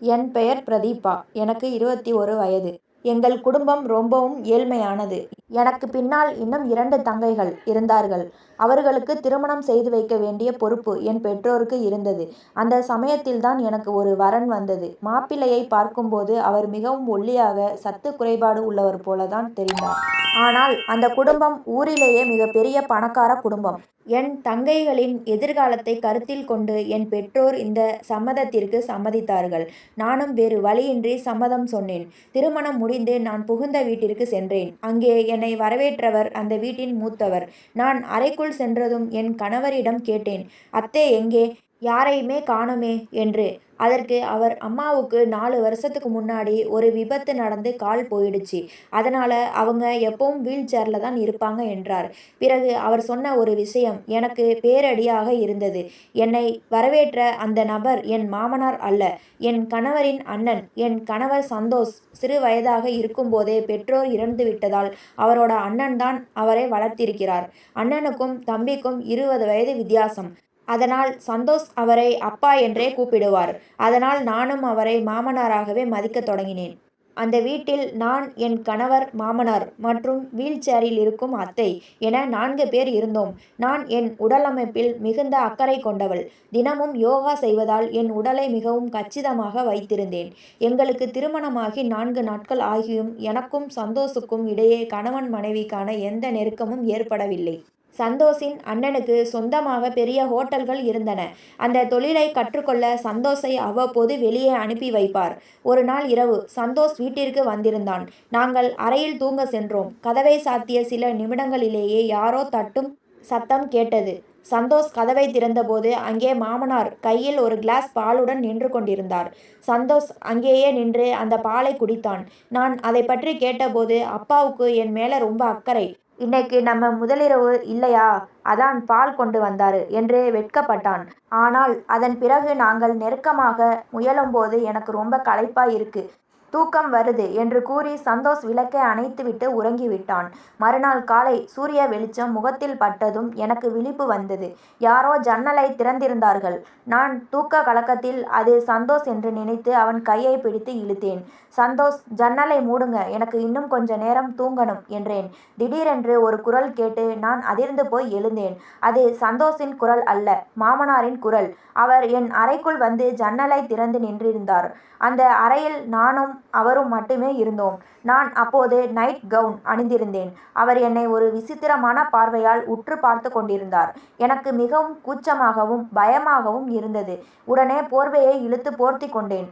என் பெயர் பிரதீபா. எனக்கு இருபத்தி ஒரு வயது. எங்கள் குடும்பம் ரொம்பவும் ஏழ்மையானது. எனக்கு பின்னால் இன்னும் இரண்டு தங்கைகள் இருந்தார்கள். அவர்களுக்கு திருமணம் செய்து வைக்க வேண்டிய பொறுப்பு என் பெற்றோருக்கு இருந்தது. அந்த சமயத்தில்தான் எனக்கு ஒரு வரன் வந்தது. மாப்பிள்ளையை பார்க்கும்போது அவர் மிகவும் ஒல்லியாக சத்து குறைபாடு உள்ளவர் போலதான் தெரிந்தார். ஆனால் அந்த குடும்பம் ஊரிலேயே மிகப்பெரிய பணக்கார குடும்பம். என் தங்கைகளின் எதிர்காலத்தை கருத்தில் கொண்டு என் பெற்றோர் இந்த சம்மதத்திற்கு சம்மதித்தார்கள். நானும் வேறு வழியின்றி சம்மதம் சொன்னேன். திருமணம் முடி முடிந்து நான் புகுந்த வீட்டிற்கு சென்றேன். அங்கே என்னை வரவேற்றவர் அந்த வீட்டின் மூத்தவர். நான் அறைக்குள் சென்றதும் என் கணவரிடம் கேட்டேன் அத்தே எங்கே? யாரையுமே காணுமே என்று. அதற்கு அவர் அம்மாவுக்கு நாலு வருஷத்துக்கு முன்னாடி ஒரு விபத்து நடந்து கால் போயிடுச்சு. அதனால் அவங்க எப்பவும் வீல் சேரில் தான் இருப்பாங்க என்றார். பிறகு அவர் சொன்ன ஒரு விஷயம் எனக்கு பேரடியாக இருந்தது. என்னை வரவேற்ற அந்த நபர் என் மாமனார் அல்ல. என் கணவரின் அண்ணன் என் கணவர் சந்தோஷ் சிறு வயதாக இருக்கும்போதே பெற்றோர் இறந்து விட்டதால் அவரோட அண்ணன் தான் அவரை வளர்த்திருக்கிறார். அண்ணனுக்கும் தம்பிக்கும் இருபது வயது வித்தியாசம். அதனால் சந்தோஷ் அவரை அப்பா என்றே கூப்பிடுவார். அதனால் நானும் அவரை மாமனாராகவே மதிக்கத் தொடங்கினேன். அந்த வீட்டில் நான் என் கணவர் மாமனார் மற்றும் வீல் சேரில் இருக்கும் அத்தை என நான்கு பேர் இருந்தோம். நான் என் உடலமைப்பில் மிகுந்த அக்கறை கொண்டவள். தினமும் யோகா செய்வதால் என் உடலை மிகவும் கச்சிதமாக வைத்திருந்தேன். எங்களுக்கு திருமணமாகி நான்கு நாட்கள் ஆகியும் எனக்கும் சந்தோஷுக்கும் இடையே கணவன் மனைவிக்கான எந்த நெருக்கமும் ஏற்படவில்லை. சந்தோஷின் அண்ணனுக்கு சொந்தமாக பெரிய ஹோட்டல்கள் இருந்தன. அந்த தொழிலை கற்றுக்கொள்ள சந்தோஷை அவ்வப்போது வெளியே அனுப்பி வைப்பார். ஒரு நாள் இரவு சந்தோஷ் வீட்டிற்கு வந்திருந்தான். நாங்கள் அறையில் தூங்க சென்றோம். கதவை சாத்திய சில நிமிடங்களிலேயே யாரோ தட்டும் சத்தம் கேட்டது. சந்தோஷ் கதவை திறந்தபோது அங்கே மாமனார் கையில் ஒரு கிளாஸ் பாலுடன் நின்று கொண்டிருந்தார். சந்தோஷ் அங்கேயே நின்று அந்த பாலை குடித்தான். நான் அதை பற்றி கேட்டபோது அப்பாவுக்கு என் மேலே ரொம்ப அக்கறை. இன்னைக்கு நம்ம முதலிரவு இல்லையா? அதான் பால் கொண்டு வந்தாரு என்று வெட்கப்பட்டான். ஆனால் அதன் பிறகு நாங்கள் நெருக்கமாக முயலும்போது எனக்கு ரொம்ப களைப்பா இருக்கு. தூக்கம் வருது என்று கூறி சந்தோஷ் விளக்கை அணைத்துவிட்டு உறங்கிவிட்டான் மறுநாள் காலை சூரிய வெளிச்சம் முகத்தில் பட்டதும் எனக்கு விழிப்பு வந்தது. யாரோ ஜன்னலை திறந்திருந்தார்கள். நான் தூக்க கலக்கத்தில் அது சந்தோஷ் என்று நினைத்து அவன் கையை பிடித்து இழுத்தேன். சந்தோஷ் ஜன்னலை மூடுங்க எனக்கு இன்னும் கொஞ்ச நேரம் தூங்கணும் என்றேன். திடீரென்று ஒரு குரல் கேட்டு நான் அதிர்ந்து போய் எழுந்தேன். அது சந்தோஷின் குரல் அல்ல மாமனாரின் குரல். அவர் என் அறைக்குள் வந்து ஜன்னலை திறந்து நின்றிருந்தார். அந்த அறையில் நானும் அவரும் மட்டுமே இருந்தோம். நான் அப்போது நைட் கவுன் அணிந்திருந்தேன். அவர் என்னை ஒரு விசித்திரமான பார்வையால் உற்று பார்த்து கொண்டிருந்தார். எனக்கு மிகவும் கூச்சமாகவும் பயமாகவும் இருந்தது. உடனே போர்வையை இழுத்து போர்த்தி கொண்டேன்.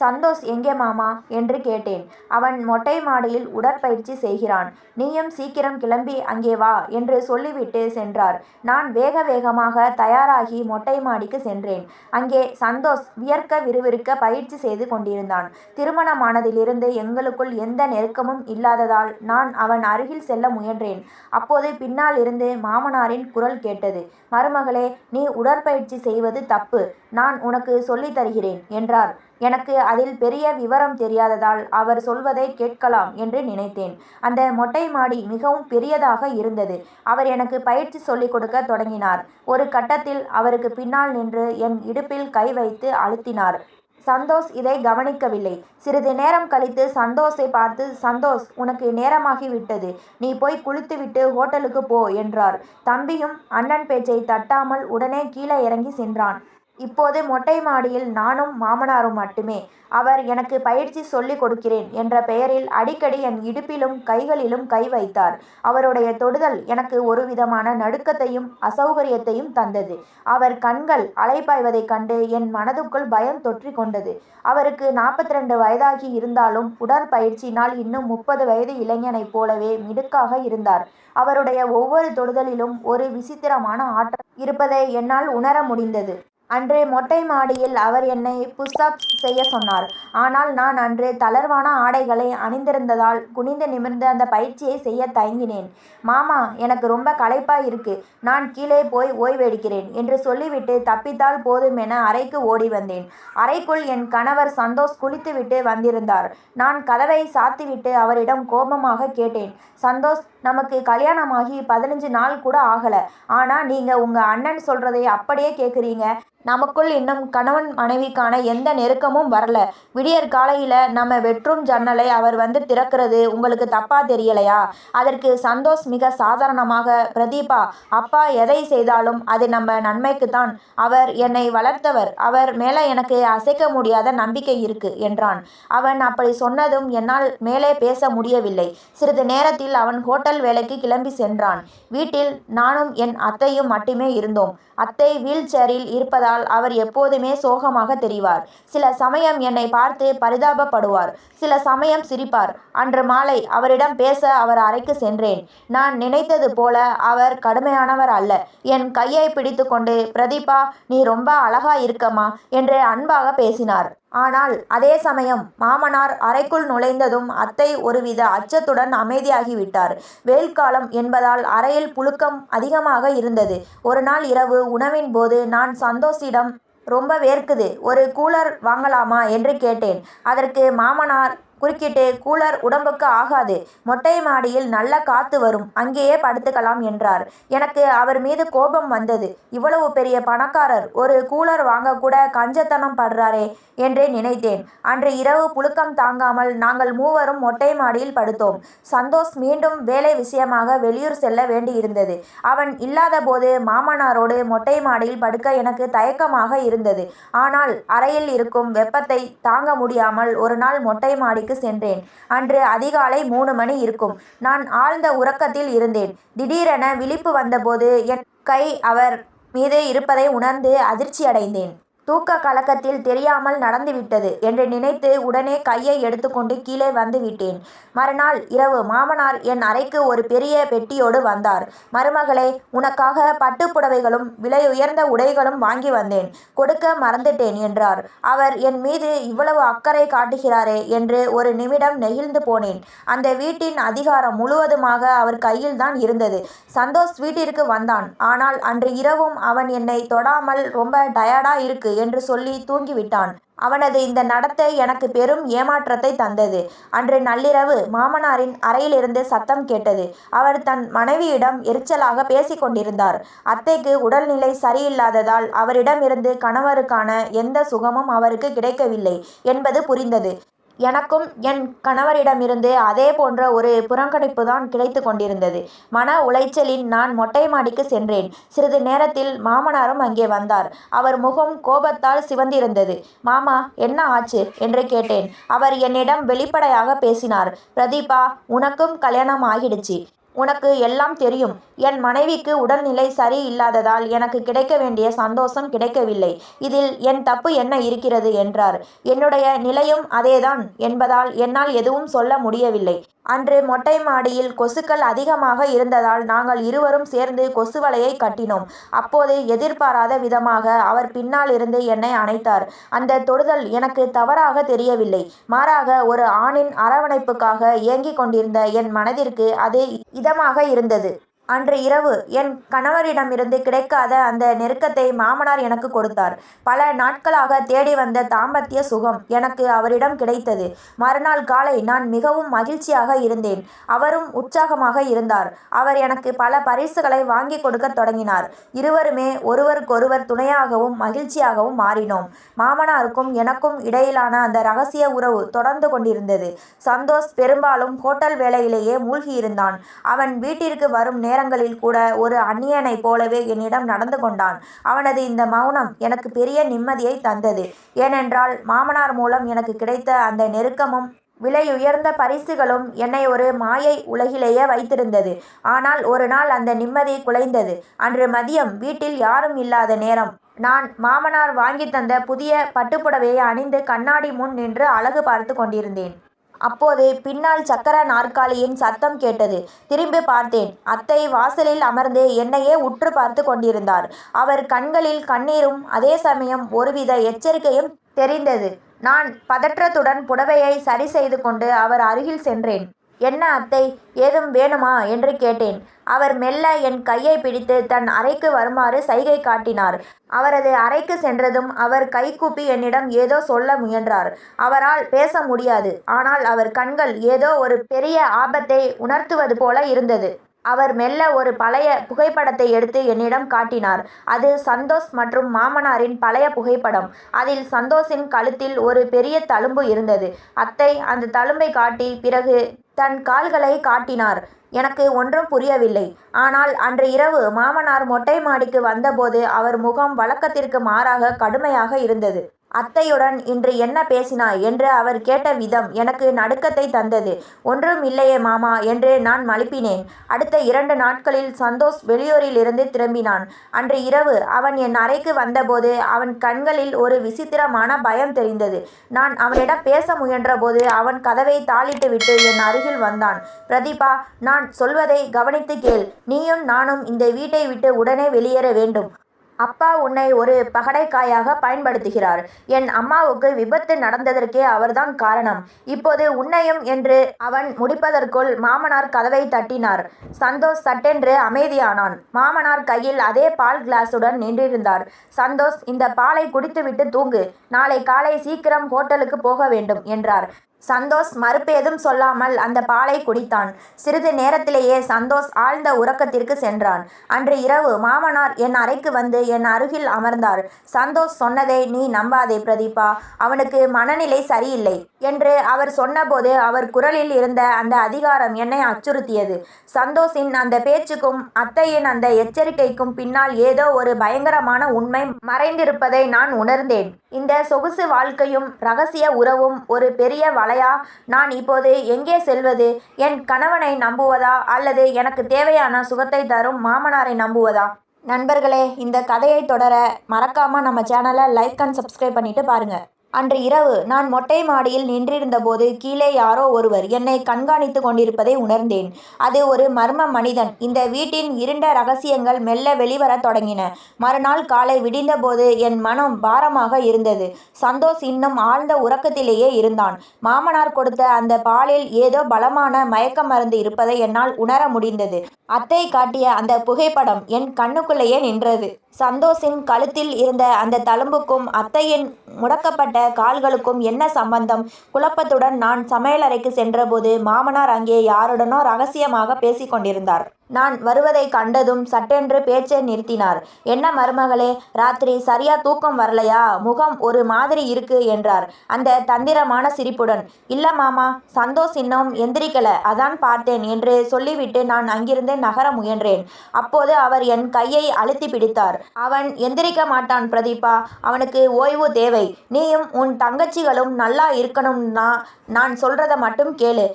சந்தோஷ் எங்கே மாமா என்று கேட்டேன். அவன் மொட்டை மாடியில் உடற்பயிற்சி செய்கிறான். நீயும் சீக்கிரம் கிளம்பி அங்கே வா என்று சொல்லிவிட்டு சென்றார். நான் வேக வேகமாக தயாராகி மொட்டை மாடிக்கு சென்றேன். அங்கே சந்தோஷ் வியர்க்க விறுவிறுக்க பயிற்சி செய்து கொண்டிருந்தான். திருமணமானதிலிருந்து எங்களுக்குள் எந்த நெருக்கமும் இல்லாததால் நான் அவன் அருகில் செல்ல முயன்றேன். அப்போது பின்னால் இருந்து மாமனாரின் குரல் கேட்டது. மருமகளே நீ உடற்பயிற்சி செய்வது தப்பு. நான் உனக்கு சொல்லித் தருகிறேன் என்றார். எனக்கு அதில் பெரிய விவரம் தெரியாததால் அவர் சொல்வதை கேட்கலாம் என்று நினைத்தேன். அந்த மொட்டை மாடி மிகவும் பெரியதாக இருந்தது. அவர் எனக்கு பயிற்சி சொல்லிக் கொடுக்க தொடங்கினார். ஒரு கட்டத்தில் அவருக்கு பின்னால் நின்று என் இடுப்பில் கை வைத்து அழுத்தினார். சந்தோஷ் இதை கவனிக்கவில்லை. சிறிது நேரம் கழித்து சந்தோஷை பார்த்து சந்தோஷ் உனக்கு நேரமாகிவிட்டது நீ போய் குளித்துவிட்டு ஹோட்டலுக்கு போ என்றார். தம்பியும் அண்ணன் பேச்சை தட்டாமல் உடனே கீழே இறங்கி சென்றான். இப்போது மொட்டை மாடியில் நானும் மாமனாரும் மட்டுமே. அவர் எனக்கு பயிற்சி சொல்லிக் கொடுக்கிறேன் என்ற பெயரில் அடிக்கடி என் இடுப்பிலும் கைகளிலும் கை வைத்தார். அவருடைய தொடுதல் எனக்கு ஒரு விதமான நடுக்கத்தையும் அசௌகரியத்தையும் தந்தது. அவர் கண்கள் அலைப்பாய்வதைக் கண்டு என் மனதுக்குள் பயம் தொற்றி கொண்டது. அவருக்கு நாற்பத்தி ரெண்டு வயதாகி இருந்தாலும் உடற்பயிற்சியினால் இன்னும் முப்பது வயது இளைஞனைப் போலவே மிடுக்காக இருந்தார். அவருடைய ஒவ்வொரு தொடுதலிலும் ஒரு விசித்திரமான ஆற்றல் இருப்பதை என்னால் உணர முடிந்தது. அன்று மொட்டை மாடியில் அவர் என்னை புஷ்அப் செய்ய சொன்னார். ஆனால் நான் அன்று தளர்வான ஆடைகளை அணிந்திருந்ததால் குனிந்து நிமிர்ந்து அந்த பயிற்சியை செய்ய தயங்கினேன். மாமா எனக்கு ரொம்ப களைப்பாக இருக்கு. நான் கீழே போய் ஓய்வெடுக்கிறேன் என்று சொல்லிவிட்டு தப்பித்தால் போதும் என அறைக்கு ஓடி வந்தேன். அறைக்குள் என் கணவர் சந்தோஷ் குளித்துவிட்டு வந்திருந்தார். நான் கதவை சாத்திவிட்டு அவரிடம் கோபமாக கேட்டேன். சந்தோஷ் நமக்கு கல்யாணமாகி பதினஞ்சு நாள் கூட ஆகல. ஆனா நீங்க உங்க அண்ணன் சொல்றதை அப்படியே கேக்குறீங்க. நமக்குள் இன்னும் கணவன் மனைவிக்கான எந்த நெருக்கமும் வரல. விடியற் காலையில நம்ம வெற்றும் ஜன்னலை அவர் வந்து திறக்கிறது உங்களுக்கு தப்பா தெரியலையா? அதற்கு சந்தோஷ் மிக சாதாரணமாக பிரதீபா அப்பா எதை செய்தாலும் அது நம்ம நன்மைக்குத்தான். அவர் என்னை வளர்த்தவர். அவர் மேல எனக்கு அசைக்க முடியாத நம்பிக்கை இருக்கு என்றான். அவன் அப்படி சொன்னதும் என்னால் மேலே பேச முடியவில்லை. சிறிது நேரத்தில் அவன் ஹோட்டல் வேலைக்கு கிளம்பி சென்றான். வீட்டில் நானும் என் அத்தையும் மட்டுமே இருந்தோம். அத்தை வீல் சேரில் இருப்பதால் அவர் எப்போதுமே சோகமாக தெரிவார். சில சமயம் என்னை பார்த்து பரிதாபப்படுவார். சில சமயம் சிரிப்பார். அன்று மாலை அவரிடம் பேச அவர் அறைக்கு சென்றேன். நான் நினைத்தது போல அவர் கடுமையானவர் அல்ல. என் கையை பிடித்துக்கொண்டு பிரதீபா நீ ரொம்ப அழகா இருக்கமா என்று அன்பாக பேசினார். ஆனால் அதே சமயம் மாமனார் அறைக்குள் நுழைந்ததும் அத்தை ஒருவித அச்சத்துடன் அமைதியாகிவிட்டார். வெயில் காலம் என்பதால் அறையில் புழுக்கம் அதிகமாக இருந்தது. ஒரு நாள் இரவு உணவின் போது நான் சந்தோஷிடம் ரொம்ப வேர்க்குது ஒரு கூலர் வாங்கலாமா? என்று கேட்டேன். அதற்கு மாமனார் குறுக்கிட்டு கூலர் உடம்புக்கு ஆகாது. மொட்டை மாடியில் நல்ல காத்து வரும். அங்கேயே படுத்துக்கலாம் என்றார். எனக்கு அவர் மீது கோபம் வந்தது. இவ்வளவு பெரிய பணக்காரர். ஒரு கூலர் வாங்க கூட கஞ்சத்தனம் படுறாரே என்றே நினைத்தேன். அன்று இரவு புழுக்கம் தாங்காமல் நாங்கள் மூவரும் மொட்டை மாடியில் படுத்தோம். சந்தோஷ் மீண்டும் வேலை விஷயமாக வெளியூர் செல்ல வேண்டியிருந்தது. அவன் இல்லாத போது மாமனாரோடு மொட்டை மாடியில் படுக்க எனக்கு தயக்கமாக இருந்தது. ஆனால் அறையில் இருக்கும் வெப்பத்தை தாங்க முடியாமல் ஒரு நாள் மொட்டை மாடிக்கு சென்றேன். அன்று அதிகாலை மூணு மணி இருக்கும். நான் ஆழ்ந்த உறக்கத்தில் இருந்தேன். திடீரென விழிப்பு வந்தபோது என் கை அவர் மீது இருப்பதை உணர்ந்து அதிர்ச்சியடைந்தேன். தூக்க கலக்கத்தில் தெரியாமல் நடந்துவிட்டது என்று நினைத்து உடனே கையை எடுத்துக்கொண்டு கீழே வந்து விட்டேன். மறுநாள் இரவு மாமனார் என் அறைக்கு ஒரு பெரிய பெட்டியோடு வந்தார். மருமகளே உனக்காக பட்டுப்புடவைகளும் விலை உயர்ந்த உடைகளும் வாங்கி வந்தேன். கொடுக்க மறந்துட்டேன் என்றார். அவர் என் மீது இவ்வளவு அக்கறை காட்டுகிறாரே என்று ஒரு நிமிடம் நெகிழ்ந்து போனேன். அந்த வீட்டின் அதிகாரம் முழுவதுமாக அவர் கையில்தான் இருந்தது. சந்தோஷ் வீட்டிற்கு வந்தான். ஆனால் அன்று இரவும் அவன் என்னை தொடாமல் ரொம்ப டயர்டாக இருக்கு. என்று சொல்லி தூங்கிவிட்டான். அவனது இந்த நடத்தை எனக்கு பெரும் ஏமாற்றத்தை தந்தது. அன்று நள்ளிரவு மாமனாரின் அறையிலிருந்து சத்தம் கேட்டது. அவர் தன் மனைவியிடம் எரிச்சலாக பேசிக் கொண்டிருந்தார் அத்தைக்கு உடல்நிலை சரியில்லாததால் அவரிடமிருந்து கணவருக்கான எந்த சுகமும் அவருக்கு கிடைக்கவில்லை என்பது புரிந்தது. எனக்கும் என் கணவரிடமிருந்து அதே போன்ற ஒரு புறங்கணிப்பு தான் கிடைத்து கொண்டிருந்தது. மன உளைச்சலில் நான் மொட்டை மாடிக்கு சென்றேன். சிறிது நேரத்தில் மாமனாரும் அங்கே வந்தார். அவர் முகம் கோபத்தால் சிவந்திருந்தது. மாமா என்ன ஆச்சு? என்று கேட்டேன். அவர் என்னிடம் வெளிப்படையாக பேசினார். பிரதீபா உனக்கும் கல்யாணம் ஆகிடுச்சு. உனக்கு எல்லாம் தெரியும். என் மனைவிக்கு உடல்நிலை சரி இல்லாததால் எனக்கு கிடைக்க வேண்டிய சந்தோஷம் கிடைக்கவில்லை. இதில் என் தப்பு என்ன இருக்கிறது? என்றார். என்னுடைய நிலையும் அதேதான் என்பதால் என்னால் எதுவும் சொல்ல முடியவில்லை. அன்று மொட்டை மாடியில் கொசுக்கள் அதிகமாக இருந்ததால் நாங்கள் இருவரும் சேர்ந்து கொசுவலையை கட்டினோம். அப்போது எதிர்பாராத விதமாக அவர் பின்னால் இருந்து என்னை அணைத்தார். அந்த தொடுதல் எனக்கு தவறாக தெரியவில்லை. மாறாக ஒரு ஆணின் அரவணைப்புக்காக ஏங்கிக் கொண்டிருந்த என் மனதிற்கு அது இதமாக இருந்தது. அன்று இரவு என் கணவரிடமிருந்து கிடைக்காத அந்த நெருக்கத்தை மாமனார் எனக்கு கொடுத்தார். பல நாட்களாக தேடி வந்த தாம்பத்திய சுகம் எனக்கு அவரிடம் கிடைத்தது. மறுநாள் காலை நான் மிகவும் மகிழ்ச்சியாக இருந்தேன். அவரும் உற்சாகமாக இருந்தார். அவர் எனக்கு பல பரிசுகளை வாங்கி கொடுக்க தொடங்கினார். இருவருமே ஒருவருக்கொருவர் துணையாகவும் மகிழ்ச்சியாகவும் மாறினோம். மாமனாருக்கும் எனக்கும் இடையிலான அந்த ரகசிய உறவு தொடர்ந்து கொண்டிருந்தது. சந்தோஷ் பெரும்பாலும் ஹோட்டல் வேலையிலேயே மூழ்கியிருந்தான். அவன் வீட்டிற்கு வரும் நேரங்களில் கூட ஒரு அந்நியனைப் போலவே என்னிடம் நடந்து கொண்டான். அவனது இந்த மௌனம் எனக்கு பெரிய நிம்மதியை தந்தது. ஏனென்றால் மாமனார் மூலம் எனக்கு கிடைத்த அந்த நெருக்கமும் விலையுயர்ந்த பரிசுகளும் என்னை ஒரு மாயை உலகிலேயே வைத்திருந்தது. ஆனால் ஒரு நாள் அந்த நிம்மதி குலைந்தது. அன்று மதியம் வீட்டில் யாரும் இல்லாத நேரம் நான் மாமனார் வாங்கி தந்த புதிய பட்டுப்புடவையை அணிந்து கண்ணாடி முன் நின்று அழகு பார்த்து கொண்டிருந்தேன். அப்போது பின்னால் சக்கர நாற்காலியின் சத்தம் கேட்டது. திரும்பி பார்த்தேன். அத்தை வாசலில் அமர்ந்து என்னையே உற்று பார்த்து கொண்டிருந்தார். அவர் கண்களில் கண்ணீரும் அதே சமயம் ஒருவித எச்சரிக்கையும் தெரிந்தது. நான் பதற்றத்துடன் புடவையை சரி செய்து கொண்டு அவர் அருகில் சென்றேன். என்ன அத்தை ஏதும் வேணுமா? என்று கேட்டேன். அவர் மெல்ல என் கையை பிடித்து தன் அறைக்கு வருமாறு சைகை காட்டினார். அவரது அறைக்கு சென்றதும் அவர் கைகூப்பி என்னிடம் ஏதோ சொல்ல முயன்றார். அவரால் பேச முடியாது. ஆனால் அவர் கண்கள் ஏதோ ஒரு பெரிய ஆபத்தை உணர்த்துவது போல இருந்தது. அவர் மெல்ல ஒரு பழைய புகைப்படத்தை எடுத்து என்னிடம் காட்டினார். அது சந்தோஷ் மற்றும் மாமனாரின் பழைய புகைப்படம். அதில் சந்தோஷின் கழுத்தில் ஒரு பெரிய தழும்பு இருந்தது. அத்தை அந்த தழும்பை காட்டி பிறகு தன் கால்களை காட்டினார். எனக்கு ஒன்றும் புரியவில்லை. ஆனால் அன்று இரவு மாமனார் மொட்டை மாடிக்கு வந்தபோது அவர் முகம் வழக்கத்திற்கு மாறாக கடுமையாக இருந்தது. அத்தையுடன் இன்று என்ன பேசினாய்? என்று அவர் கேட்ட விதம் எனக்கு நடுக்கத்தை தந்தது. ஒன்றும் இல்லையே மாமா என்று நான் மழுப்பினேன் அடுத்த இரண்டு நாட்களில் சந்தோஷ் வெளியூரில் இருந்து திரும்பினான். அன்று இரவு அவன் என் அறைக்கு வந்தபோது அவன் கண்களில் ஒரு விசித்திரமான பயம் தெரிந்தது. நான் அவனிடம் பேச முயன்றபோது அவன் கதவை தாளிட்டு விட்டு என் அருகில் வந்தான். பிரதீபா நான் சொல்வதை கவனித்து கேள். நீயும் நானும் இந்த வீட்டை விட்டு உடனே வெளியேற வேண்டும். அப்பா உன்னை ஒரு பகடைக்காயாக பயன்படுத்துகிறார். என் அம்மாவுக்கு விபத்து நடந்ததற்கே அவர்தான் காரணம். இப்போது உன்னையும் என்று அவன் முடிப்பதற்குள் மாமனார் கதவை தட்டினார். சந்தோஷ் சட்டென்று அமைதியானான். மாமனார் கையில் அதே பால் கிளாஸுடன் நின்றிருந்தார். சந்தோஷ் இந்த பாலை குடித்துவிட்டு தூங்கு. நாளை காலை சீக்கிரம் ஹோட்டலுக்கு போக வேண்டும் என்றார். சந்தோஷ் மறுப்பேதும் சொல்லாமல் அந்த பாலை குடித்தான். சிறிது நேரத்திலேயே சந்தோஷ் ஆழ்ந்த உறக்கத்திற்கு சென்றான். அன்று இரவு மாமனார் என் அறைக்கு வந்து என் அருகில் அமர்ந்தார். சந்தோஷ் சொன்னதை நீ நம்பாதே பிரதீபா. அவனுக்கு மனநிலை சரியில்லை என்று அவர் சொன்னபோது அவர் குரலில் இருந்த அந்த அதிகாரம் என்னை அச்சுறுத்தியது. சந்தோஷின் அந்த பேச்சுக்கும் அத்தையின் அந்த எச்சரிக்கைக்கும் பின்னால் ஏதோ ஒரு பயங்கரமான உண்மை மறைந்திருப்பதை நான் உணர்ந்தேன். இந்த சொகுசு வாழ்க்கையும் ரகசிய உறவும் ஒரு பெரிய வலையா? நான் இப்போது எங்கே செல்வது? என் கணவனை நம்புவதா? அல்லது எனக்கு தேவையான சுகத்தை தரும் மாமனாரை நம்புவதா? நண்பர்களே இந்த கதையை தொடர மறக்காமல் நம்ம சேனலை லைக் அண்ட் சப்ஸ்கிரைப் பண்ணிவிட்டு பாருங்கள் அன்று இரவு நான் மொட்டை மாடியில் நின்றிருந்தபோது கீழே யாரோ ஒருவர் என்னை கண்காணித்து கொண்டிருப்பதை உணர்ந்தேன். அது ஒரு மர்ம மனிதன். இந்த வீட்டின் இருண்ட ரகசியங்கள் மெல்ல வெளிவரத் தொடங்கின. மறுநாள் காலை விடிந்தபோது என் மனம் பாரமாக இருந்தது. சந்தோஷ் இன்னும் ஆழ்ந்த உறக்கத்திலேயே இருந்தான். மாமனார் கொடுத்த அந்த பாலில் ஏதோ பலமான மயக்க மருந்து இருப்பதை என்னால் உணர முடிந்தது. அத்தை காட்டிய அந்த புகைப்படம் என் கண்ணுக்குள்ளேயே நின்றது. சந்தோஷின் கழுத்தில் இருந்த அந்த தழும்புக்கும் அத்தையின் முடக்கப்பட்ட கால்களுக்கும் என்ன சம்பந்தம்? குழப்பத்துடன் நான் சமையலறைக்கு சென்றபோது மாமனார் அங்கே யாருடனோ ரகசியமாக பேசிக்கொண்டிருந்தார். நான் வருவதை கண்டதும் சட்டென்று பேச்சை நிறுத்தினார். என்ன மருமகளே ராத்திரி சரியா தூக்கம் வரலையா? முகம் ஒரு மாதிரி இருக்கு என்றார். அந்த தந்திரமான சிரிப்புடன் இல்ல மாமா சந்தோஷ் இன்னும் எந்திரிக்கல. அதான் பார்த்தேன் என்று சொல்லிவிட்டு நான் அங்கிருந்து நகர முயன்றேன். அப்போது அவர் என் கையை அழுத்தி பிடித்தார். அவன் எந்திரிக்க மாட்டான் பிரதீபா. அவனுக்கு ஓய்வு தேவை. நீயும் உன் தங்கச்சிகளும் நல்லா இருக்கணும்னா நான் சொல்றதை மட்டும் கேளு.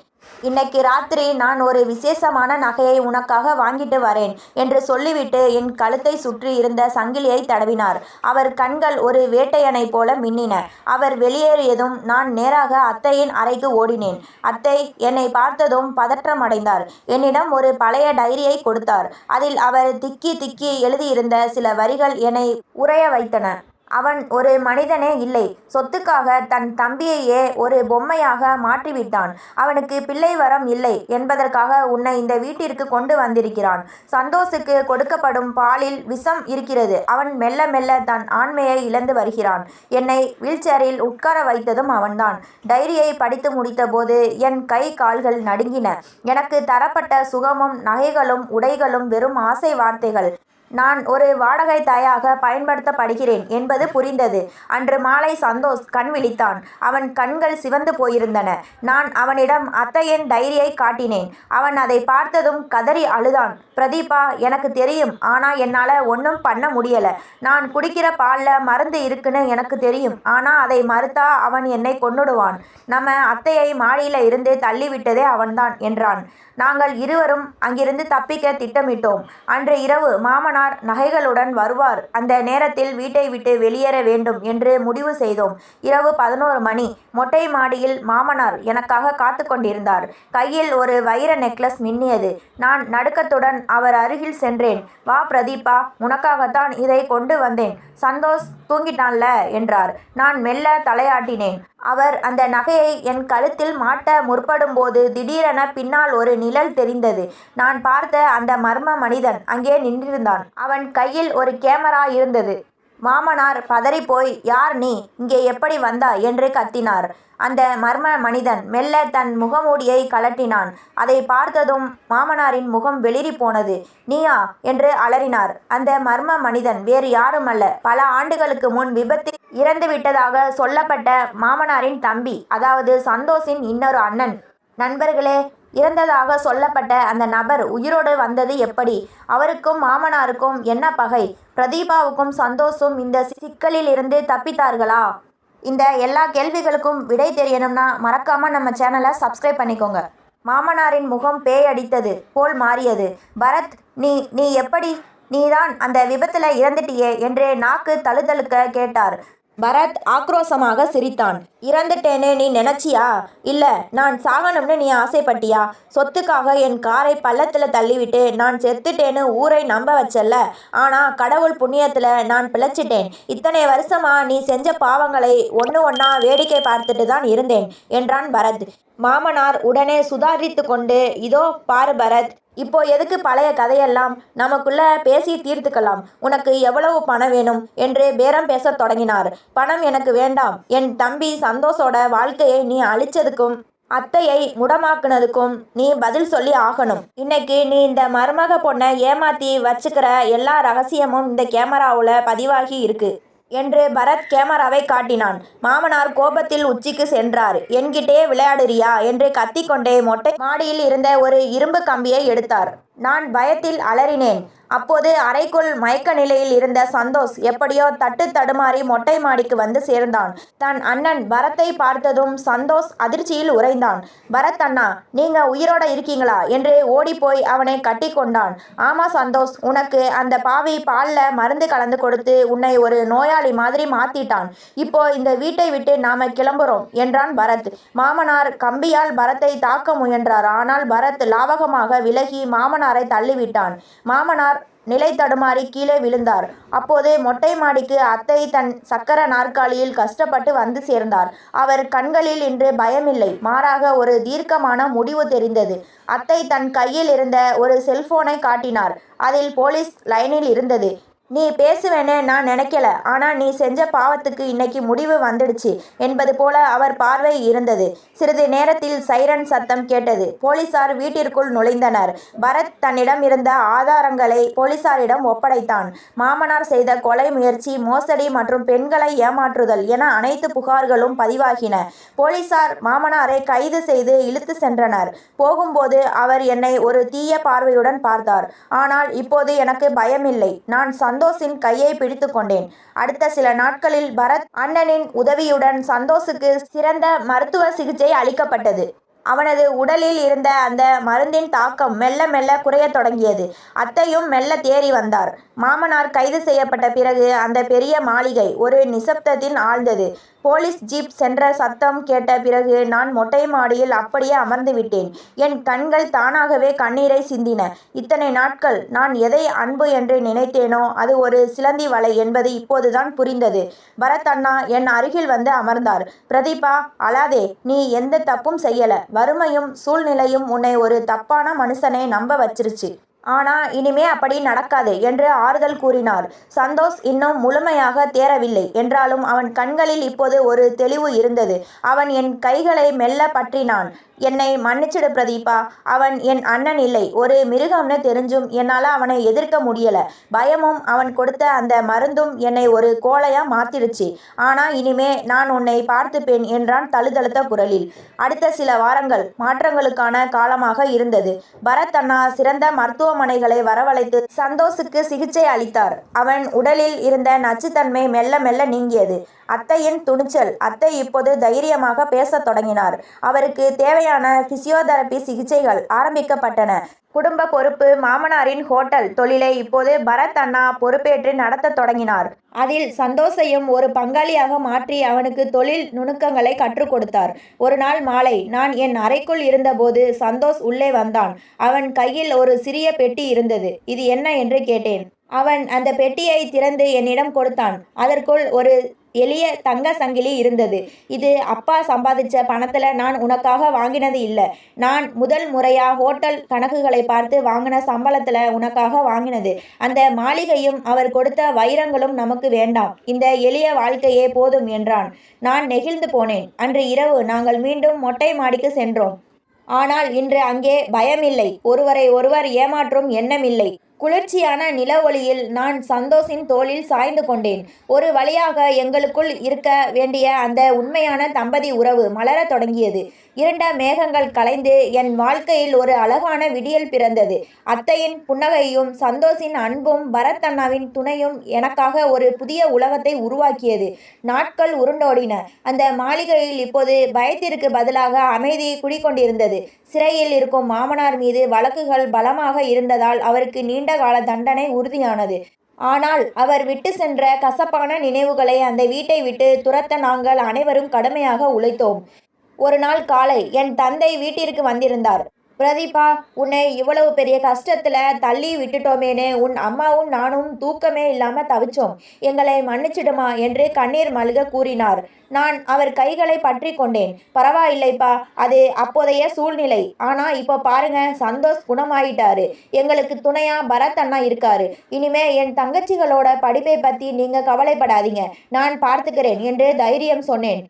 இன்னைக்கு ராத்திரி நான் ஒரு விசேஷமான நகையை உனக்காக வாங்கிட்டு வரேன் என்று சொல்லிவிட்டு என் கழுத்தை சுற்றி இருந்த சங்கிலியை தடவினார். அவர் கண்கள் ஒரு வேட்டையனை போல மின்னின. அவர் வெளியேறியதும் நான் நேராக அத்தையின் அறைக்கு ஓடினேன். அத்தை என்னை பார்த்ததும் பதற்றமடைந்தார். என்னிடம் ஒரு பழைய டைரியை கொடுத்தார். அதில் அவர் திக்கி திக்கி எழுதியிருந்த சில வரிகள் என்னை உறைய வைத்தன. அவன் ஒரு மனிதனே இல்லை. சொத்துக்காக தன் தம்பியையே ஒரு பொம்மையாக மாற்றிவிட்டான். அவனுக்கு பிள்ளை வரம் இல்லை என்பதற்காக உன்னை இந்த வீட்டிற்கு கொண்டு வந்திருக்கிறான். சந்தோஷுக்கு கொடுக்கப்படும் பாலில் விஷம் இருக்கிறது. அவன் மெல்ல மெல்ல தன் ஆண்மையை இழந்து வருகிறான். என்னை வீல்சேரில் உட்கார வைத்ததும் அவன்தான். டைரியை படித்து முடித்தபோது என் கை கால்கள் நடுங்கின. எனக்கு தரப்பட்ட சுகமும் நகைகளும் உடைகளும் வெறும் ஆசை வார்த்தைகள். நான் ஒரு வாடகை தாயாக பயன்படுத்தப்படுகிறேன் என்பது புரிந்தது. அன்று மாலை சந்தோஷ் கண் விழித்தான். அவன் கண்கள் சிவந்து போயிருந்தன. நான் அவனிடம் அத்தையின் டைரியை காட்டினேன். அவன் அதை பார்த்ததும் கதறி அழுதான். பிரதீபா எனக்கு தெரியும். ஆனால் என்னால் ஒன்றும் பண்ண முடியல. நான் குடிக்கிற பாலில் மருந்து இருக்குன்னு எனக்கு தெரியும். ஆனால் அதை மறுத்தா அவன் என்னை கொன்னுடுவான். நம்ம அத்தையை மாடியில் இருந்து தள்ளிவிட்டதே அவன்தான் என்றான். நாங்கள் இருவரும் அங்கிருந்து தப்பிக்க திட்டமிட்டோம். அன்று இரவு மாமனார் நகைகளுடன் வருவார். அந்த நேரத்தில் வீட்டை விட்டு வெளியேற வேண்டும் என்று முடிவு செய்தோம். இரவு பதினோரு மணி. மொட்டை மாடியில் மாமனார் எனக்காக காத்து கொண்டிருந்தார். கையில் ஒரு வைர நெக்லஸ் மின்னியது. நான் நடுக்கத்துடன் அவர் அருகில் சென்றேன். வா பிரதீபா உனக்காகத்தான் இதை கொண்டு வந்தேன். சந்தோஷ் தூங்கிட்டான்ல? என்றார். நான் மெல்ல தலையாட்டினேன். அவர் அந்த நகையை என் கழுத்தில் மாட்ட முற்படும்போது திடீரென பின்னால் ஒரு நிழல் தெரிந்தது. நான் பார்த்த அந்த மர்ம மனிதன் அங்கே நின்றிருந்தான். அவன் கையில் ஒரு கேமரா இருந்தது. மாமனார் பதறிப்போய் யார் நீ? இங்கே எப்படி வந்தா? என்று கத்தினார். அந்த மர்ம மனிதன் மெல்ல தன் முகமூடியை கலட்டினான் அதை பார்த்ததும் மாமனாரின் முகம் வெளிரி போனது. நீயா? என்று அலறினார். அந்த மர்ம மனிதன் வேறு யாருமல்ல. பல ஆண்டுகளுக்கு முன் விபத்தில் இறந்துவிட்டதாக சொல்லப்பட்ட மாமனாரின் தம்பி அதாவது சந்தோஷின் இன்னொரு அண்ணன். நண்பர்களே இறந்ததாக சொல்லப்பட்ட அந்த நபர் உயிரோடு வந்தது எப்படி? அவருக்கும் மாமனாருக்கும் என்ன பகை? பிரதீபாவுக்கும் சந்தோஷும் இந்த சிக்கலில் இருந்து தப்பித்தார்களா? இந்த எல்லா கேள்விகளுக்கும் விடை தெரியணும்னா மறக்காம நம்ம சேனலை சப்ஸ்கிரைப் பண்ணிக்கோங்க. மாமனாரின் முகம் பேய் அடித்தது போல் மாறியது. பரத் நீ நீ எப்படி? நீதான் அந்த விபத்துல இறந்துட்டியே என்றே நாக்கு தழுதழுக்க கேட்டார். பரத் ஆக்ரோஷமாக சிரித்தான். இறந்துட்டேன்னு நீ நினைச்சியா? இல்ல நான் சாகணும்னு நீ ஆசைப்பட்டியா? சொத்துக்காக என் காரை பள்ளத்துல தள்ளிவிட்டு நான் செத்துட்டேன்னு ஊரை நம்ப வச்சல்ல. ஆனா கடவுள் புண்ணியத்துல நான் பிழைச்சிட்டேன். இத்தனை வருஷமா நீ செஞ்ச பாவங்களை ஒன்று ஒன்றா வேடிக்கை பார்த்துட்டு தான் இருந்தேன் என்றான் பரத். மாமனார் உடனே சுதாரித்து கொண்டு இதோ பாரு பரத் இப்போ எதுக்கு பழைய கதையெல்லாம் நமக்குள்ள பேசி தீர்த்துக்கலாம்? உனக்கு எவ்வளவு பணம் வேணும்? என்று பேரம் பேசத் தொடங்கினார். பணம் எனக்கு வேண்டாம். என் தம்பி சந்தோஷோட வாழ்க்கையை நீ அழிச்சதுக்கும் அத்தையை முடமாக்குனதுக்கும் நீ பதில் சொல்லி ஆகணும். இன்னைக்கு நீ இந்த மருமக பொண்ணை ஏமாத்தி வச்சுக்கிற எல்லா ரகசியமும் இந்த கேமராவில் பதிவாகி இருக்கு. என்று பரத் கேமராவை காட்டினான். மாமனார் கோபத்தில் உச்சிக்கு சென்றார். என்கிட்டே விளையாடுறியா? என்று கத்திக்கொண்டே மொட்டை மாடியில் இருந்த ஒரு இரும்பு கம்பியை எடுத்தார். நான் பயத்தில் அலறினேன். அப்போது அறைக்குள் மயக்க நிலையில் இருந்த சந்தோஷ் எப்படியோ தட்டு தடுமாறி மொட்டை மாடிக்கு வந்து சேர்ந்தான். தன் அண்ணன் பரத்தை பார்த்ததும் சந்தோஷ் அதிர்ச்சியில் உறைந்தான். பரத் அண்ணா நீங்க உயிரோட இருக்கீங்களா? என்று ஓடிப்போய் அவனை கட்டி கொண்டான். ஆமா சந்தோஷ் உனக்கு அந்த பாவி பால்ல மருந்து கலந்து கொடுத்து உன்னை ஒரு நோயாளி மாதிரி மாத்திட்டான். இப்போ இந்த வீட்டை விட்டு நாம கிளம்புறோம் என்றான் பரத். மாமனார் கம்பியால் பரத்தை தாக்க முயன்றார். ஆனால் பரத் லாவகமாக விலகி மாமனார் தள்ளிவிட்டான். மாமனார் நிலை தடுமாறி கீழே விழுந்தார். அப்போது மொட்டை மாடிக்கு அத்தை தன் சக்கர நாற்காலியில் கஷ்டப்பட்டு வந்து சேர்ந்தார். அவர் கண்களில் இன்று பயமில்லை. மாறாக ஒரு தீர்க்கமான முடிவு தெரிந்தது. அத்தை தன் கையில் இருந்த ஒரு செல்போனை காட்டினார். அதில் போலீஸ் லைனில் இருந்தது. நீ பேசுவேன்னு நான் நினைக்கல. ஆனா நீ செஞ்ச பாவத்துக்கு இன்னைக்கு முடிவு வந்துடுச்சு என்பது போல அவர் பார்வை இருந்தது. சிறிது நேரத்தில் சைரன் சத்தம் கேட்டது. போலீசார் வீட்டிற்குள் நுழைந்தனர். பரத் தன்னிடம் இருந்த ஆதாரங்களை போலீசாரிடம் ஒப்படைத்தான். மாமனார் செய்த கொலை முயற்சி மோசடி மற்றும் பெண்களை ஏமாற்றுதல் என அனைத்து புகார்களும் பதிவாகின. போலீசார் மாமனாரை கைது செய்து இழுத்து சென்றனர். போகும்போது அவர் என்னை ஒரு தீய பார்வையுடன் பார்த்தார். ஆனால் இப்போது எனக்கு பயமில்லை. நான் சந்தோஷின் கையை பிடித்து கொண்டேன். அடுத்த சில நாட்களில் பரத் அண்ணனின் உதவியுடன் சந்தோஷுக்கு சிறந்த மருத்துவ சிகிச்சை அளிக்கப்பட்டது. அவனது உடலில் இருந்த அந்த மருந்தின் தாக்கம் மெல்ல மெல்ல குறைய தொடங்கியது. அத்தையும் மெல்ல தேறி வந்தார். மாமனார் கைது செய்யப்பட்ட பிறகு அந்த பெரிய மாளிகை ஒரு நிசப்தத்தின் ஆழ்ந்தது. போலீஸ் ஜீப் சென்ற சத்தம் கேட்ட பிறகு நான் மொட்டை மாடியில் அப்படியே அமர்ந்து விட்டேன். என் கண்கள் தானாகவே கண்ணீரை சிந்தின. இத்தனை நாட்கள் நான் எதை அன்பு என்று நினைத்தேனோ அது ஒரு சிலந்தி வலை என்பது இப்போதுதான் புரிந்தது. பரத் அண்ணா என் அருகில் வந்து அமர்ந்தார். பிரதீபா அழாதே நீ எந்த தப்பும் செய்யல. வறுமையும் சூழ்நிலையும் உன்னை ஒரு தப்பான மனுஷனை நம்ப வச்சிருச்சு. ஆனா இனிமே அப்படி நடக்காது என்று ஆறுதல் கூறினார். சந்தோஷ் இன்னும் முழுமையாக தேறவில்லை. என்றாலும் அவன் கண்களில் இப்போது ஒரு தெளிவு இருந்தது. அவன் என் கைகளை மெல்ல பற்றினான். என்னை மன்னிச்சிடு பிரதீபா. அவன் என் அண்ணன் இல்லை. ஒரு மிருகம்னு தெரிஞ்சும் என்னால் அவனை எதிர்க்க முடியல. பயமும் அவன் கொடுத்த அந்த மருந்தும் என்னை ஒரு கோலையாக மாத்திடுச்சு. ஆனா இனிமே நான் உன்னை பார்த்துப்பேன் என்றான் தழுதழுத்த குரலில். அடுத்த சில வாரங்கள் மாற்றங்களுக்கான காலமாக இருந்தது. பரத் அண்ணா சிறந்த மருத்துவமனைகளை வரவழைத்து சந்தோஷுக்கு சிகிச்சை அளித்தார். அவன் உடலில் இருந்த நச்சுத்தன்மை மெல்ல மெல்ல நீங்கியது. அத்தையின் துணிச்சல் அத்தை இப்போது தைரியமாக பேசத் தொடங்கினார். அவருக்கு தேவையான பிசியோதெரபி சிகிச்சைகள் ஆரம்பிக்கப்பட்டன. குடும்ப பொறுப்பு மாமனாரின் ஹோட்டல் தொழிலை இப்போது பரத் அண்ணா பொறுப்பேற்று நடத்தத் தொடங்கினார். அதில் சந்தோஷையும் ஒரு பங்காளியாக மாற்றி அவனுக்கு தொழில் நுணுக்கங்களை கற்றுக் கொடுத்தார். ஒரு நாள் மாலை நான் என் அறைக்குள் இருந்தபோது சந்தோஷ் உள்ளே வந்தான். அவன் கையில் ஒரு சிறிய பெட்டி இருந்தது. இது என்ன? என்று கேட்டேன். அவன் அந்த பெட்டியை திறந்து என்னிடம் கொடுத்தான். அதற்குள் ஒரு எளிய தங்க சங்கிலி இருந்தது. இது அப்பா சம்பாதிச்ச பணத்துல நான் உனக்காக வாங்கினது இல்ல. நான் முதல் முறையா ஹோட்டல் கணக்குகளை பார்த்து வாங்கின சம்பளத்துல உனக்காக வாங்கினது. அந்த மாளிகையும் அவர் கொடுத்த வைரங்களும் நமக்கு வேண்டாம். இந்த எளிய வாழ்க்கையே போதும் என்றான். நான் நெகிழ்ந்து போனேன். அன்று இரவு நாங்கள் மீண்டும் மொட்டை மாடிக்கு சென்றோம். ஆனால் இன்று அங்கே பயமில்லை. ஒருவரை ஒருவர் ஏமாற்றும் எண்ணமில்லை. குளிர்ச்சியான நில ஒளியில் நான் சந்தோஷின் தோளில் சாய்ந்து கொண்டேன். ஒரு வழியாக எங்களுக்குள் இருக்க வேண்டிய அந்த உண்மையான தம்பதி உறவு மலரத் தொடங்கியது. இருண்ட மேகங்கள் கலைந்து என் வாழ்க்கையில் ஒரு அழகான விடியல் பிறந்தது. அத்தையின் புன்னகையும் சந்தோஷின் அன்பும் பரத் அண்ணாவின் துணையும் எனக்காக ஒரு புதிய உலகத்தை உருவாக்கியது. நாட்கள் உருண்டோடின. அந்த மாளிகையில் இப்போது பயத்திற்கு பதிலாக அமைதி குடிக்கொண்டிருந்தது சிறையில் இருக்கும் மாமனார் மீது வழக்குகள் பலமாக இருந்ததால் அவருக்கு நீண்ட கால தண்டனை உறுதியானது. ஆனால் அவர் விட்டு சென்ற கசப்பான நினைவுகளை அந்த வீட்டை விட்டு துரத்த நாங்கள் அனைவரும் கடுமையாக உழைத்தோம். ஒரு நாள் காலை என் தந்தை வீட்டிற்கு வந்திருந்தார். பிரதீபா உன்னை இவ்வளவு பெரிய கஷ்டத்துல தள்ளி விட்டுட்டோமேனே உன் அம்மாவும் நானும் தூக்கமே இல்லாம தவிச்சோம். எங்களை மன்னிச்சிடுமா என்று கண்ணீர் மல்க கூறினார். நான் அவர் கைகளை பற்றி கொண்டேன். பரவாயில்லைப்பா அது அப்போதைய சூழ்நிலை. ஆனா இப்போ பாருங்க சந்தோஷ் குணமாயிட்டாரு. எங்களுக்கு துணையா பரத் அண்ணா இருக்காரு. இனிமே என் தங்கச்சிகளோட படிப்பை பத்தி நீங்க கவலைப்படாதீங்க. நான் பார்த்துக்கிறேன் என்று தைரியம் சொன்னேன்.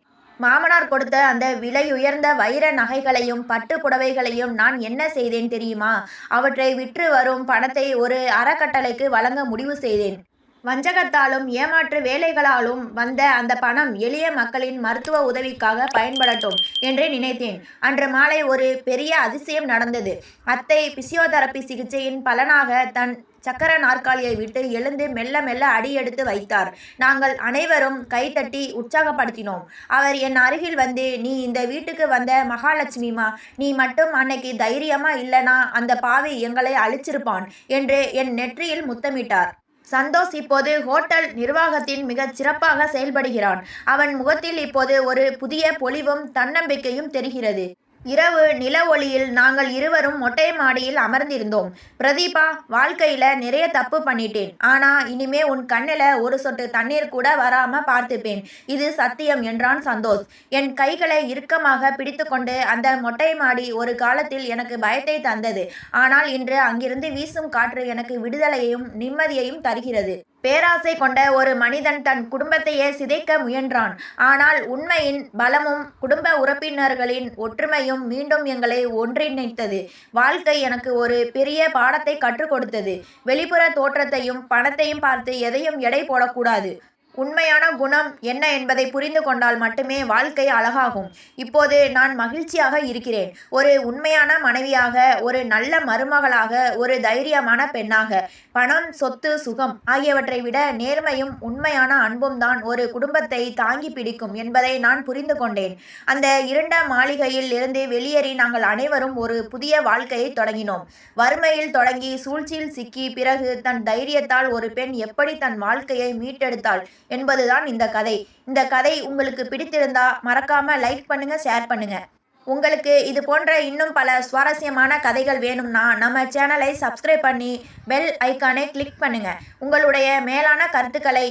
மாமனார் கொடுத்த அந்த விலை உயர்ந்த வைர நகைகளையும் பட்டு புடவைகளையும் நான் என்ன செய்தேன் தெரியுமா? அவற்றை விற்று வரும் பணத்தை ஒரு அறக்கட்டளைக்கு வழங்க முடிவு செய்தேன். வஞ்சகத்தாலும் ஏமாற்று வேலைகளாலும் வந்த அந்த பணம் எளிய மக்களின் மருத்துவ உதவிக்காக பயன்படட்டும் என்று நினைத்தேன். அன்று மாலை ஒரு பெரிய அதிசயம் நடந்தது. அத்தை பிசியோதெரப்பி சிகிச்சையின் பலனாக தன் சக்கர நாற்காலியை விட்டு எழுந்து மெல்ல மெல்ல அடியெடுத்து வைத்தார். நாங்கள் அனைவரும் கைத்தட்டி உற்சாகப்படுத்தினோம். அவர் என் அருகில் வந்து நீ இந்த வீட்டுக்கு வந்த மகாலட்சுமிமா நீ மட்டும் அன்னைக்கு தைரியமா இல்லனா அந்த பாவி எங்களை அழிச்சிருப்பான் என்று என் நெற்றியில் முத்தமிட்டார். சந்தோஷ் இப்போது ஹோட்டல் நிர்வாகத்தின் மிகச் சிறப்பாக செயல்படுகிறான். அவன் முகத்தில் இப்போது ஒரு புதிய பொலிவும் தன்னம்பிக்கையும் தெரிகிறது. இரவு நில ஒளியில் நாங்கள் இருவரும் மொட்டை மாடியில் அமர்ந்திருந்தோம். பிரதீபா வாழ்க்கையில நிறைய தப்பு பண்ணிட்டேன். ஆனா இனிமே உன் கண்ணில் ஒரு சொட்டு தண்ணீர் கூட வராம பார்த்துப்பேன். இது சத்தியம் என்றான் சந்தோஷ். என் கைகளை இறுக்கமாக பிடித்துக்கொண்டு அந்த மொட்டை மாடி ஒரு காலத்தில் எனக்கு பயத்தை தந்தது. ஆனால் இன்று அங்கிருந்து வீசும் காற்று எனக்கு விடுதலையையும் நிம்மதியையும் தருகிறது. பேராசை கொண்ட ஒரு மனிதன் தன் குடும்பத்தையே சிதைக்க முயன்றான். ஆனால் உண்மையின் பலமும் குடும்ப உறுப்பினர்களின் ஒற்றுமையும் மீண்டும் எங்களை ஒன்றிணைத்தது. வாழ்க்கை எனக்கு ஒரு பெரிய பாடத்தை கற்றுக் கொடுத்தது. வெளிப்புற தோற்றத்தையும் பணத்தையும் பார்த்து எதையும் எடை போடக்கூடாது. உண்மையான குணம் என்ன என்பதை புரிந்து கொண்டால் மட்டுமே வாழ்க்கை அழகாகும். இப்போது நான் மகிழ்ச்சியாக இருக்கிறேன். ஒரு உண்மையான மனைவியாக ஒரு நல்ல மருமகளாக ஒரு தைரியமான பெண்ணாக. பணம் சொத்து சுகம் ஆகியவற்றை விட நேர்மையும் உண்மையான அன்பும் தான் ஒரு குடும்பத்தை தாங்கி பிடிக்கும் என்பதை நான் புரிந்து கொண்டேன். அந்த இருண்ட மாளிகையில் இருந்து வெளியேறி நாங்கள் அனைவரும் ஒரு புதிய வாழ்க்கையை தொடங்கினோம். வறுமையில் தொடங்கி சூழ்ச்சியில் சிக்கி பிறகு தன் தைரியத்தால் ஒரு பெண் எப்படி தன் வாழ்க்கையை மீட்டெடுத்தாள்? என்பதுதான் இந்த கதை. இந்த கதை உங்களுக்கு பிடித்திருந்தா மறக்காம லைக் பண்ணுங்க ஷேர் பண்ணுங்க. உங்களுக்கு இது போன்ற இன்னும் பல சுவாரஸ்யமான கதைகள் வேணும்னா நம்ம சேனலை சப்ஸ்கிரைப் பண்ணி பெல் ஐக்கானை கிளிக் பண்ணுங்க. உங்களுடைய மேலான கருத்துக்களை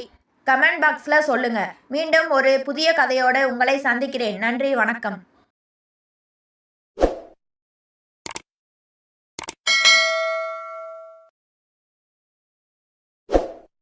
கமெண்ட் பாக்ஸில் சொல்லுங்கள் மீண்டும் ஒரு புதிய கதையோடு உங்களை சந்திக்கிறேன். நன்றி வணக்கம்.